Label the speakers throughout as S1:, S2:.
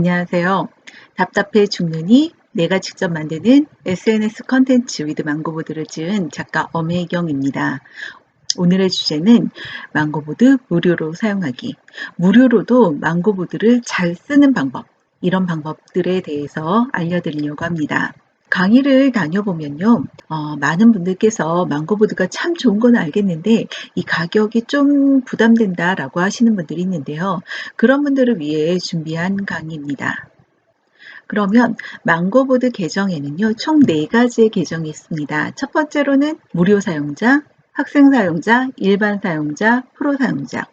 S1: 안녕하세요. 답답해 죽느니 내가 직접 만드는 SNS 컨텐츠 위드 망고보드를 지은 작가 엄혜경입니다. 오늘의 주제는 망고보드 무료로 사용하기. 무료로도 망고보드를 잘 쓰는 방법, 이런 방법들에 대해서 알려드리려고 합니다. 강의를 다녀보면요, 어, 많은 분들께서 망고보드가 참 좋은 건 알겠는데, 이 가격이 좀 부담된다라고 하시는 분들이 있는데요. 그런 분들을 위해 준비한 강의입니다. 그러면 망고보드 계정에는요, 총 4가지의 계정이 있습니다. 첫 번째로는 무료 사용자, 학생 사용자, 일반 사용자, 프로 사용자.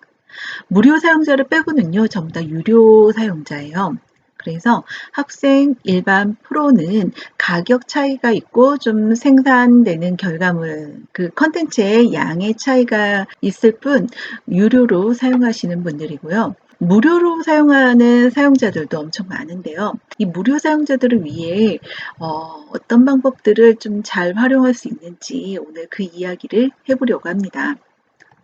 S1: 무료 사용자를 빼고는요, 전부 다 유료 사용자예요. 그래서 학생, 일반, 프로는 가격 차이가 있고 좀 생산되는 결과물, 그 컨텐츠의 양의 차이가 있을 뿐 유료로 사용하시는 분들이고요. 무료로 사용하는 사용자들도 엄청 많은데요. 이 무료 사용자들을 위해 어, 떤 방법들을 좀 잘 활용할 수 있는지 오늘 그 이야기를 해보려고 합니다.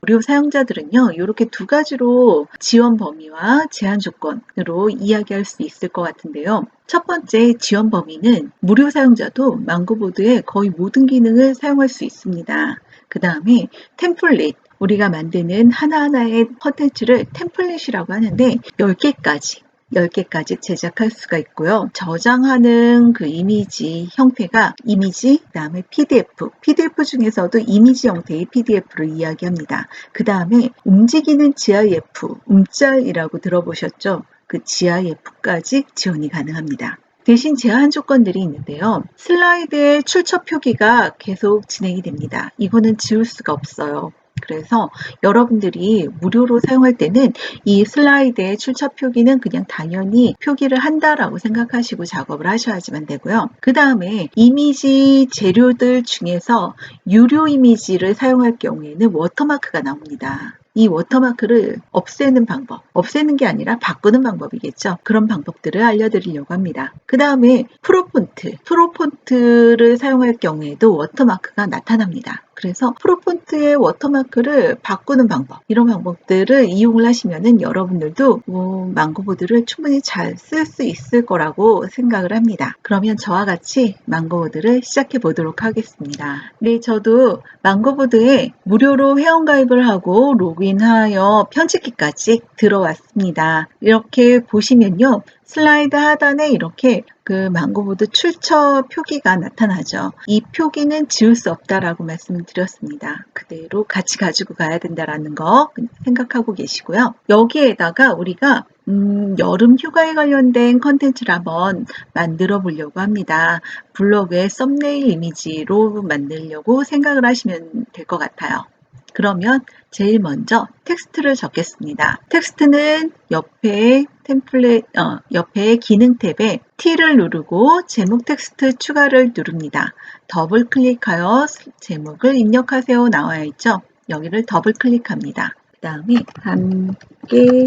S1: 무료 사용자들은요, 이렇게 두 가지로 지원 범위와 제한 조건으로 이야기할 수 있을 것 같은데요. 첫 번째 지원 범위는 무료 사용자도 망고보드의 거의 모든 기능을 사용할 수 있습니다. 그 다음에 템플릿, 우리가 만드는 하나하나의 컨텐츠를 템플릿이라고 하는데 10개까지 10개까지 제작할 수가 있고요. 저장하는 그 이미지 형태가 이미지, 그 다음에 PDF. PDF 중에서도 이미지 형태의 PDF를 이야기합니다. 그 다음에 움직이는 GIF, 움짤이라고 들어보셨죠? 그 GIF까지 지원이 가능합니다. 대신 제한 조건들이 있는데요. 슬라이드의 출처 표기가 계속 진행이 됩니다. 이거는 지울 수가 없어요. 그래서 여러분들이 무료로 사용할 때는 이 슬라이드의 출처 표기는 그냥 당연히 표기를 한다라고 생각하시고 작업을 하셔야지만 되고요. 그 다음에 이미지 재료들 중에서 유료 이미지를 사용할 경우에는 워터마크가 나옵니다. 이 워터마크를 없애는 방법, 없애는 게 아니라 바꾸는 방법이겠죠. 그런 방법들을 알려드리려고 합니다. 그 다음에 프로폰트, 프로폰트를 사용할 경우에도 워터마크가 나타납니다. 그래서 프로폰트의 워터마크를 바꾸는 방법 이런 방법들을 이용을 하시면은 여러분들도 뭐 망고보드를 충분히 잘 쓸 수 있을 거라고 생각을 합니다. 그러면 저와 같이 망고보드를 시작해 보도록 하겠습니다. 네, 저도 망고보드에 무료로 회원가입을 하고 로그인하여 편집기까지 들어왔습니다. 이렇게 보시면요. 슬라이드 하단에 이렇게 그 망고보드 출처 표기가 나타나죠. 이 표기는 지울 수 없다라고 말씀을 드렸습니다. 그대로 같이 가지고 가야 된다라는 거 생각하고 계시고요. 여기에다가 우리가 음, 여름 휴가에 관련된 컨텐츠를 한번 만들어 보려고 합니다. 블로그의 썸네일 이미지로 만들려고 생각을 하시면 될 것 같아요. 그러면 제일 먼저 텍스트를 적겠습니다. 텍스트는 옆에 템플릿, 어, 옆에 기능 탭에 T를 누르고 제목 텍스트 추가를 누릅니다. 더블 클릭하여 제목을 입력하세요 나와 있죠. 여기를 더블 클릭합니다. 그 다음에 함께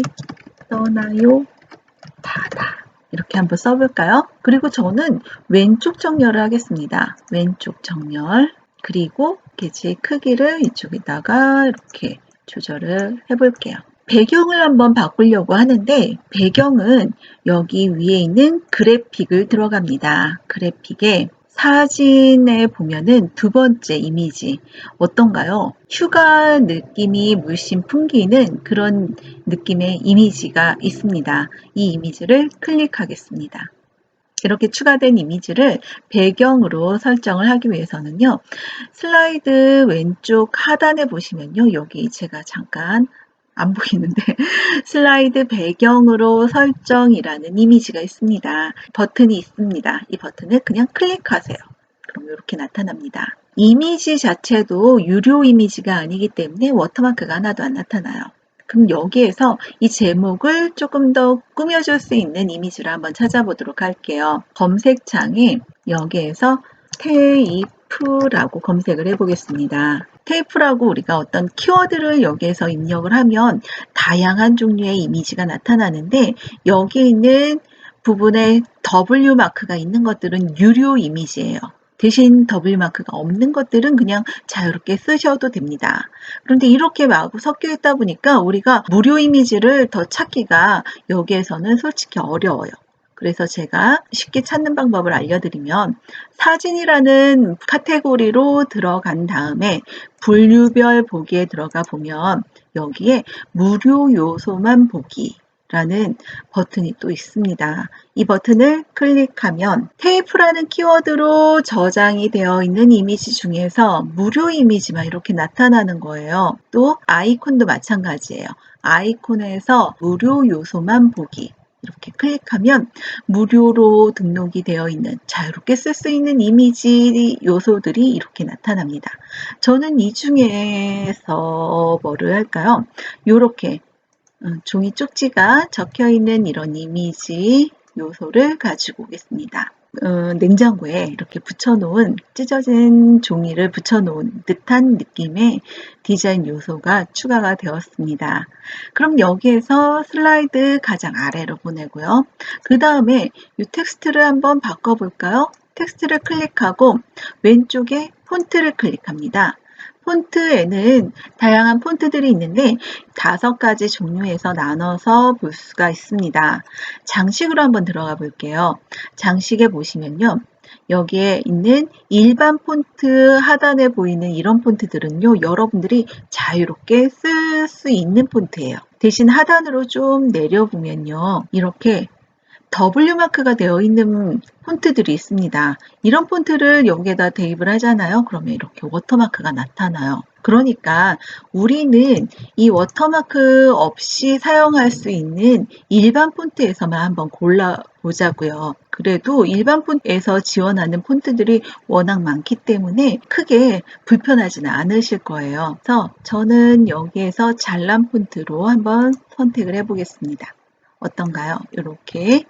S1: 떠나요 바다 이렇게 한번 써볼까요? 그리고 저는 왼쪽 정렬을 하겠습니다. 왼쪽 정렬 그리고 게지의 크기를 이쪽에다가 이렇게 조절을 해볼게요. 배경을 한번 바꾸려고 하는데 배경은 여기 위에 있는 그래픽을 들어갑니다. 그래픽에 사진에 보면은 두 번째 이미지 어떤가요? 휴가 느낌이 물씬 풍기는 그런 느낌의 이미지가 있습니다. 이 이미지를 클릭하겠습니다. 이렇게 추가된 이미지를 배경으로 설정을 하기 위해서는요. 슬라이드 왼쪽 하단에 보시면요. 여기 제가 잠깐 안 보이는데 슬라이드 배경으로 설정이라는 이미지가 있습니다. 버튼이 있습니다. 이 버튼을 그냥 클릭하세요. 그럼 이렇게 나타납니다. 이미지 자체도 유료 이미지가 아니기 때문에 워터마크가 하나도 안 나타나요. 그럼 여기에서 이 제목을 조금 더 꾸며줄 수 있는 이미지를 한번 찾아보도록 할게요. 검색창에 여기에서 테이프라고 검색을 해보겠습니다. 테이프라고 우리가 어떤 키워드를 여기에서 입력을 하면 다양한 종류의 이미지가 나타나는데 여기 있는 부분에 W 마크가 있는 것들은 유료 이미지예요. 대신 W 마크가 없는 것들은 그냥 자유롭게 쓰셔도 됩니다. 그런데 이렇게 마구 섞여 있다 보니까 우리가 무료 이미지를 더 찾기가 여기에서는 솔직히 어려워요. 그래서 제가 쉽게 찾는 방법을 알려드리면 사진이라는 카테고리로 들어간 다음에 분류별 보기에 들어가 보면 여기에 무료 요소만 보기 라는 버튼이 또 있습니다. 이 버튼을 클릭하면 테이프라는 키워드로 저장이 되어 있는 이미지 중에서 무료 이미지만 이렇게 나타나는 거예요. 또 아이콘도 마찬가지예요. 아이콘에서 무료 요소만 보기 이렇게 클릭하면 무료로 등록이 되어 있는 자유롭게 쓸 수 있는 이미지 요소들이 이렇게 나타납니다. 저는 이 중에서 뭐를 할까요? 이렇게 음, 종이 쪽지가 적혀 있는 이런 이미지 요소를 가지고 오겠습니다. 어, 냉장고에 이렇게 붙여놓은 찢어진 종이를 붙여놓은 듯한 느낌의 디자인 요소가 추가가 되었습니다. 그럼 여기에서 슬라이드 가장 아래로 보내고요. 그 다음에 이 텍스트를 한번 바꿔볼까요? 텍스트를 클릭하고 왼쪽에 폰트를 클릭합니다. 폰트에는 다양한 폰트들이 있는데 다섯 가지 종류에서 나눠서 볼 수가 있습니다. 장식으로 한번 들어가 볼게요. 장식에 보시면요. 여기에 있는 일반 폰트 하단에 보이는 이런 폰트들은요, 여러분들이 자유롭게 쓸 수 있는 폰트예요. 대신 하단으로 좀 내려보면요, 이렇게 W 마크가 되어 있는 폰트들이 있습니다. 이런 폰트를 여기에다 대입을 하잖아요. 그러면 이렇게 워터마크가 나타나요. 그러니까 우리는 이 워터마크 없이 사용할 수 있는 일반 폰트에서만 한번 골라보자고요. 그래도 일반 폰트에서 지원하는 폰트들이 워낙 많기 때문에 크게 불편하지는 않으실 거예요. 그래서 저는 여기에서 잘란 폰트로 한번 선택을 해보겠습니다. 어떤가요? 이렇게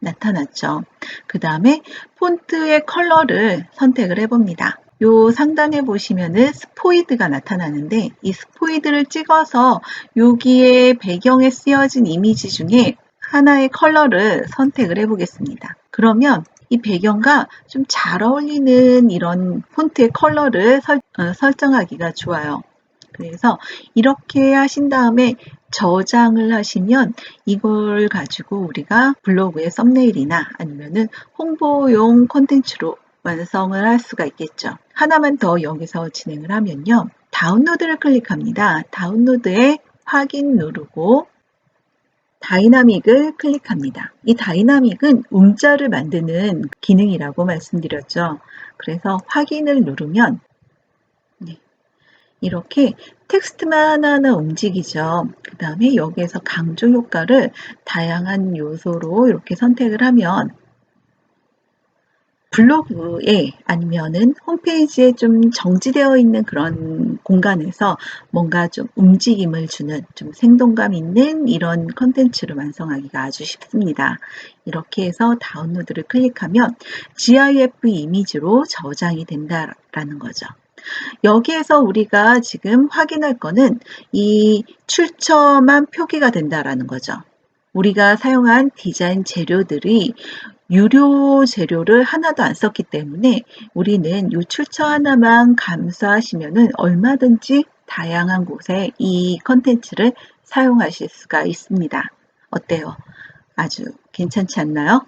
S1: 나타났죠. 그 다음에 폰트의 컬러를 선택을 해봅니다. 요 상단에 보시면은 스포이드가 나타나는데 이 스포이드를 찍어서 여기에 배경에 쓰여진 이미지 중에 하나의 컬러를 선택을 해보겠습니다. 그러면 이 배경과 좀 잘 어울리는 이런 폰트의 컬러를 설, 어, 설정하기가 좋아요. 그래서 이렇게 하신 다음에 저장을 하시면 이걸 가지고 우리가 블로그의 썸네일이나 아니면은 홍보용 콘텐츠로 완성을 할 수가 있겠죠. 하나만 더 여기서 진행을 하면요. 다운로드를 클릭합니다. 다운로드에 확인 누르고 다이나믹을 클릭합니다. 이 다이나믹은 움자를 만드는 기능이라고 말씀드렸죠. 그래서 확인을 누르면 이렇게 텍스트만 하나하나 움직이죠. 그 다음에 여기에서 강조 효과를 다양한 요소로 이렇게 선택을 하면 블로그에 아니면은 홈페이지에 좀 정지되어 있는 그런 공간에서 뭔가 좀 움직임을 주는 좀 생동감 있는 이런 컨텐츠를 완성하기가 아주 쉽습니다. 이렇게 해서 다운로드를 클릭하면 GIF 이미지로 저장이 된다라는 거죠. 여기에서 우리가 지금 확인할 거는 이 출처만 표기가 된다라는 거죠. 우리가 사용한 디자인 재료들이 유료 재료를 하나도 안 썼기 때문에 우리는 이 출처 하나만 감수하시면 얼마든지 다양한 곳에 이 컨텐츠를 사용하실 수가 있습니다. 어때요? 아주 괜찮지 않나요?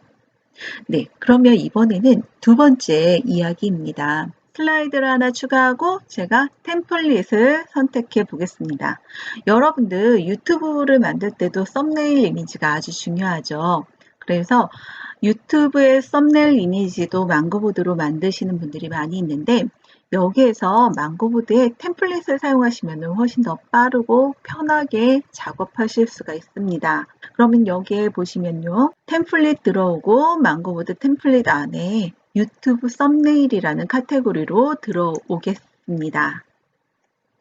S1: 네, 그러면 이번에는 두 번째 이야기입니다. 슬라이드를 하나 추가하고 제가 템플릿을 선택해 보겠습니다. 여러분들 유튜브를 만들 때도 썸네일 이미지가 아주 중요하죠. 그래서 유튜브의 썸네일 이미지도 망고보드로 만드시는 분들이 많이 있는데 여기에서 망고보드에 템플릿을 사용하시면 훨씬 더 빠르고 편하게 작업하실 수가 있습니다. 그러면 여기에 보시면요. 템플릿 들어오고 망고보드 템플릿 안에 유튜브 썸네일이라는 카테고리로 들어오겠습니다.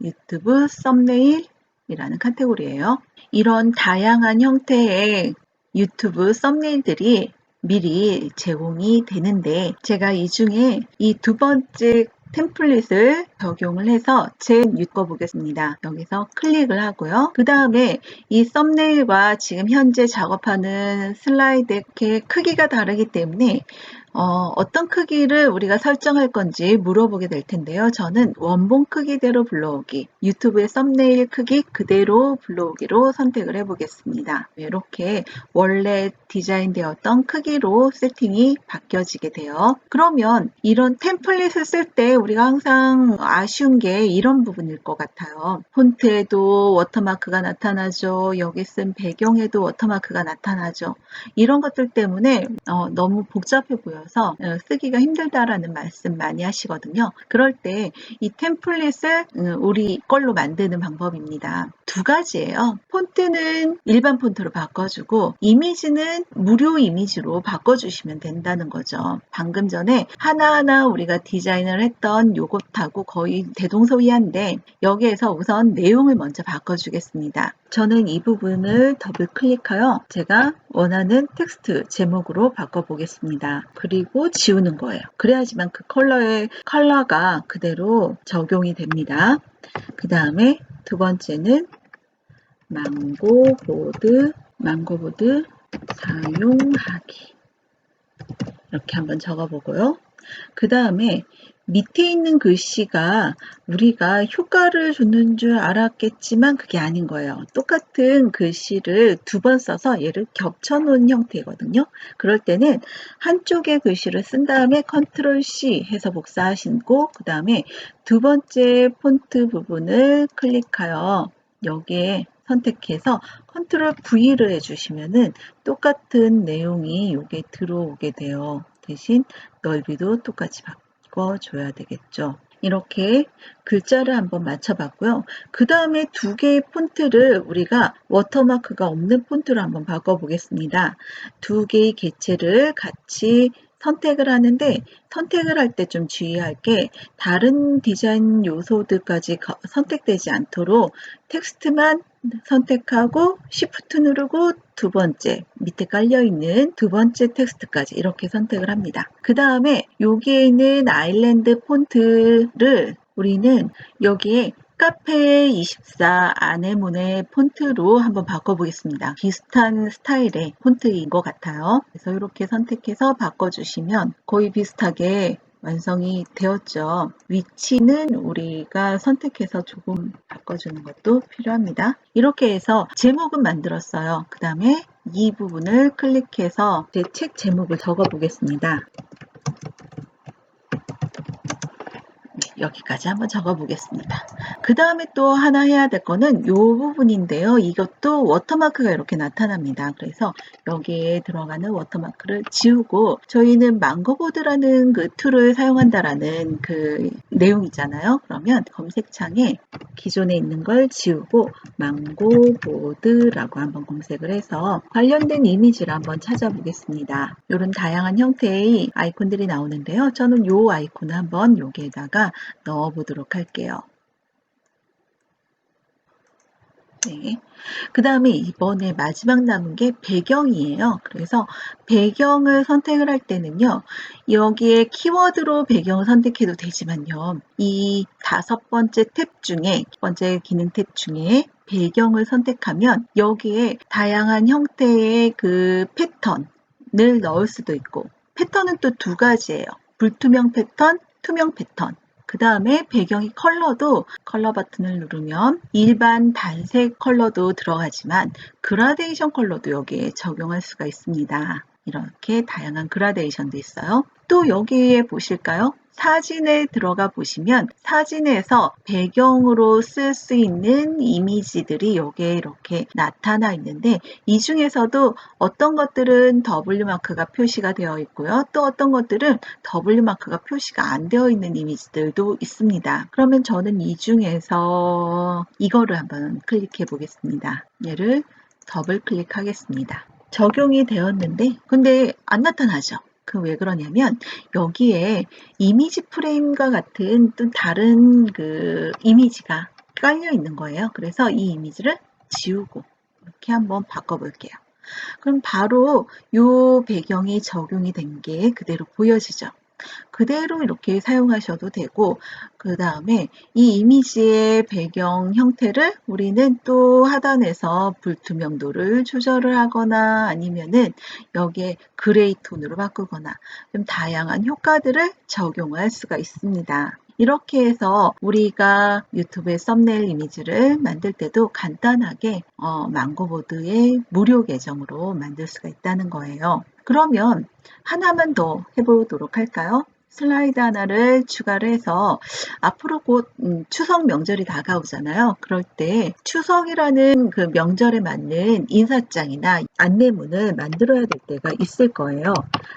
S1: 유튜브 썸네일이라는 카테고리예요. 이런 다양한 형태의 유튜브 썸네일들이 미리 제공이 되는데 제가 이 중에 이 두 번째 템플릿을 적용을 해서 제 읽어 보겠습니다. 여기서 클릭을 하고요. 그 다음에 이 썸네일과 지금 현재 작업하는 슬라이드의 크기가 다르기 때문에 어, 어떤 크기를 우리가 설정할 건지 물어보게 될 텐데요. 저는 원본 크기대로 불러오기, 유튜브의 썸네일 크기 그대로 불러오기로 선택을 해보겠습니다. 이렇게 원래 디자인되었던 크기로 세팅이 바뀌어지게 돼요. 그러면 이런 템플릿을 쓸 때 우리가 항상 아쉬운 게 이런 부분일 것 같아요. 폰트에도 워터마크가 나타나죠. 여기 쓴 배경에도 워터마크가 나타나죠. 이런 것들 때문에 어, 너무 복잡해 보여 서 어, 쓰기가 힘들다라는 말씀 많이 하시거든요. 그럴 때 이 템플릿을 음, 우리 걸로 만드는 방법입니다. 두 가지예요. 폰트는 일반 폰트로 바꿔주고 이미지는 무료 이미지로 바꿔주시면 된다는 거죠. 방금 전에 하나하나 우리가 디자인을 했던 요것하고 거의 대동소이한데 여기에서 우선 내용을 먼저 바꿔주겠습니다. 저는 이 부분을 더블 클릭하여 제가 원하는 텍스트 제목으로 바꿔보겠습니다. 그리고 지우는 거예요. 그래야지만 그 컬러의 컬러가 그대로 적용이 됩니다. 그 다음에 두 번째는 망고보드, 망고보드 사용하기. 이렇게 한번 적어보고요. 그 다음에 밑에 있는 글씨가 우리가 효과를 주는 줄 알았겠지만 그게 아닌 거예요. 똑같은 글씨를 두 번 써서 얘를 겹쳐 놓은 형태거든요. 그럴 때는 한쪽의 글씨를 쓴 다음에 컨트롤 C 해서 복사하시고 그 다음에 두 번째 폰트 부분을 클릭하여 여기에 선택해서 컨트롤 V를 해주시면은 똑같은 내용이 여기에 들어오게 돼요. 대신 넓이도 똑같이 바 꿔줘야 되겠죠. 이렇게 글자를 한번 맞춰봤고요. 그 다음에 두 개의 폰트를 우리가 워터마크가 없는 폰트로 한번 바꿔보겠습니다. 두 개의 개체를 같이 선택을 하는데 선택을 할 때 좀 주의할 게 다른 디자인 요소들까지 선택되지 않도록 텍스트만 선택하고 Shift 누르고 두 번째 밑에 깔려 있는 두 번째 텍스트까지 이렇게 선택을 합니다. 그 다음에 여기에 있는 아일랜드 폰트를 우리는 여기에 카페 24 아네모네 폰트로 한번 바꿔보겠습니다. 비슷한 스타일의 폰트인 것 같아요. 그래서 이렇게 선택해서 바꿔주시면 거의 비슷하게 완성이 되었죠. 위치는 우리가 선택해서 조금 바꿔주는 것도 필요합니다. 이렇게 해서 제목은 만들었어요. 그 다음에 이 부분을 클릭해서 제 책 제목을 적어 보겠습니다. 여기까지 한번 적어 보겠습니다. 그 다음에 또 하나 해야 될 거는 이 부분인데요. 이것도 워터마크가 이렇게 나타납니다. 그래서 여기에 들어가는 워터마크를 지우고 저희는 망고보드라는 그 툴을 사용한다라는 그 내용 있잖아요. 그러면 검색창에 기존에 있는 걸 지우고 망고보드라고 한번 검색을 해서 관련된 이미지를 한번 찾아보겠습니다. 이런 다양한 형태의 아이콘들이 나오는데요. 저는 이 아이콘을 한번 여기에다가 넣어 보도록 할게요. 네. 그 다음에 이번에 마지막 남은 게 배경이에요. 그래서 배경을 선택을 할 때는요, 여기에 키워드로 배경을 선택해도 되지만요, 이 다섯 번째 탭 중에, 첫 번째 기능 탭 중에 배경을 선택하면 여기에 다양한 형태의 그 패턴을 넣을 수도 있고, 패턴은 또 두 가지예요. 불투명 패턴, 투명 패턴. 그 다음에 배경이 컬러도 컬러 버튼을 누르면 일반 단색 컬러도 들어가지만 그라데이션 컬러도 여기에 적용할 수가 있습니다. 이렇게 다양한 그라데이션도 있어요. 또 여기에 보실까요? 사진에 들어가 보시면 사진에서 배경으로 쓸 수 있는 이미지들이 여기에 이렇게 나타나 있는데 이 중에서도 어떤 것들은 W 마크가 표시가 되어 있고요. 또 어떤 것들은 W 마크가 표시가 안 되어 있는 이미지들도 있습니다. 그러면 저는 이 중에서 이거를 한번 클릭해 보겠습니다. 얘를 더블 클릭하겠습니다. 적용이 되었는데 근데 안 나타나죠. 그 왜 그러냐면 여기에 이미지 프레임과 같은 또 다른 그 이미지가 깔려 있는 거예요. 그래서 이 이미지를 지우고 이렇게 한번 바꿔 볼게요. 그럼 바로 이 배경이 적용이 된 게 그대로 보여지죠. 그대로 이렇게 사용하셔도 되고 그 다음에 이 이미지의 배경 형태를 우리는 또 하단에서 불투명도를 조절을 하거나 아니면은 여기에 그레이 톤으로 바꾸거나 좀 다양한 효과들을 적용할 수가 있습니다. 이렇게 해서 우리가 유튜브에 썸네일 이미지를 만들 때도 간단하게 어, 망고보드의 무료 계정으로 만들 수가 있다는 거예요. 그러면 하나만 더 해보도록 할까요? 슬라이드 하나를 추가를 해서 앞으로 곧 음, 추석 명절이 다가오잖아요. 그럴 때 추석이라는 그 명절에 맞는 인사장이나 안내문을 만들어야 될 때가 있을 거예요.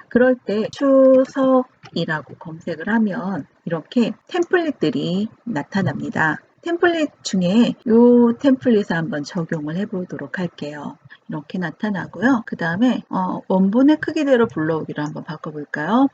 S1: 그럴 때 추석이라고 검색을 하면 이렇게 템플릿들이 나타납니다. 템플릿 중에 이 템플릿을 한번 적용을 해보도록 할게요. 이렇게 나타나고요. 그 다음에 어, 원본의 크기대로 불러오기를 한번 바꿔볼까요?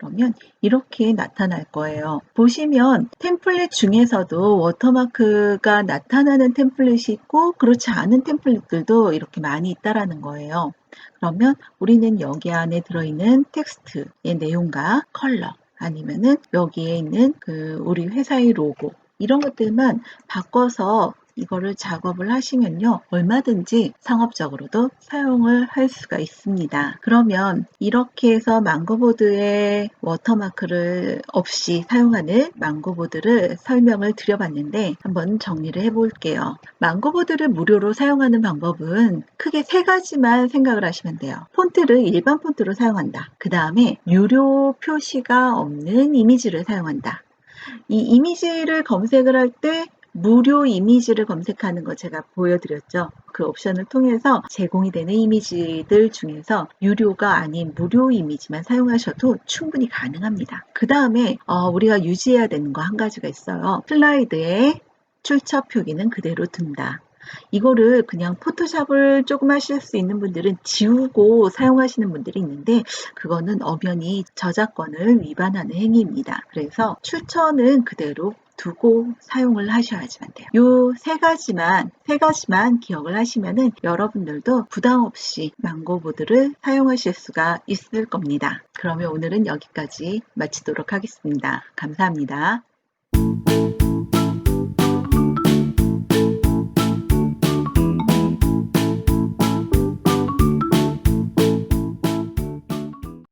S1: 그러면 이렇게 나타날 거예요. 보시면 템플릿 중에서도 워터마크가 나타나는 템플릿이 있고 그렇지 않은 템플릿들도 이렇게 많이 있다라는 거예요. 그러면 우리는 여기 안에 들어있는 텍스트의 내용과 컬러 아니면은 여기에 있는 그 우리 회사의 로고 이런 것들만 바꿔서 이거를 작업을 하시면요. 얼마든지 상업적으로도 사용을 할 수가 있습니다. 그러면 이렇게 해서 망고보드의 워터마크를 없이 사용하는 망고보드를 설명을 드려봤는데 한번 정리를 해볼게요. 망고보드를 무료로 사용하는 방법은 크게 세 가지만 생각을 하시면 돼요. 폰트를 일반 폰트로 사용한다. 그 다음에 유료 표시가 없는 이미지를 사용한다. 이 이미지를 검색을 할 때 무료 이미지를 검색하는 거 제가 보여드렸죠. 그 옵션을 통해서 제공이 되는 이미지들 중에서 유료가 아닌 무료 이미지만 사용하셔도 충분히 가능합니다. 그 다음에 어, 우리가 유지해야 되는 거 한 가지가 있어요. 슬라이드에 출처 표기는 그대로 둔다. 이거를 그냥 포토샵을 조금 하실 수 있는 분들은 지우고 사용하시는 분들이 있는데 그거는 엄연히 저작권을 위반하는 행위입니다. 그래서 출처는 그대로 두고 사용을 하셔야지만 돼요. 요 세 가지만 세 가지만 기억을 하시면은 여러분들도 부담 없이 망고보드를 사용하실 수가 있을 겁니다. 그러면 오늘은 여기까지 마치도록 하겠습니다. 감사합니다.